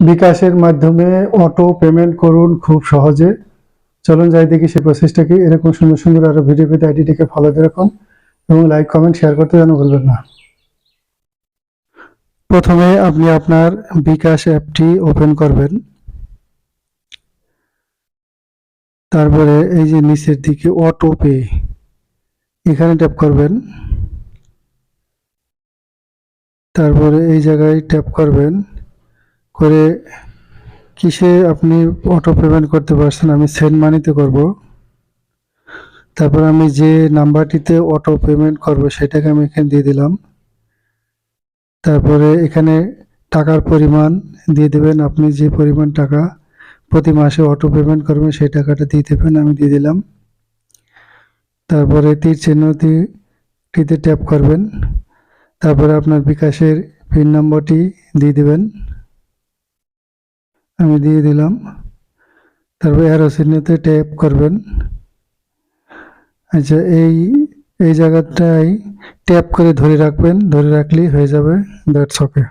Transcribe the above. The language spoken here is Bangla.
বিকাশের মাধ্যমে অটো পেমেন্ট করুন খুব সহজে। চলুন যাই দেখি সেই প্রসেসটা কি। এরকম সুন্দর সুন্দর আরও ভিডিও পেতে আইডিটিকে ফলো দিয়ে রাখুন এবং লাইক কমেন্ট শেয়ার করতে যেন ভুলবেন না। প্রথমে আপনি আপনার বিকাশ অ্যাপটি ওপেন করবেন। তারপরে এই যে নিচের দিকে অটো পে এখানে ট্যাপ করবেন। তারপরে এই জায়গায় ট্যাপ করবেন। করে কিসে আপনি অটো পেমেন্ট করতে পারছেন? আমি সেন্ড মানিতে করব। তারপর আমি যে নাম্বারটিতে অটো পেমেন্ট করব, সেটাকে আমি এখানে দিয়ে দিলাম। তারপরে এখানে টাকার পরিমাণ দিয়ে দেবেন। আপনি যে পরিমাণ টাকা প্রতি মাসে অটো পেমেন্ট করবেন, সেই টাকাটা দিয়ে দেবেন, আমি দিয়ে দিলাম। তারপরে তীর চিহ্নটিতে ট্যাপ করবেন। তারপরে আপনার বিকাশের পিন নম্বরটি দিয়ে দেবেন। আমি দিয়ে দিলাম। তারপর অ্যারো চিহ্নতে ট্যাপ করবেন। আচ্ছা এই এই জায়গাটায় ট্যাপ করে ধরে রাখবেন। ধরে রাখলেই হয়ে যাবে। That's okay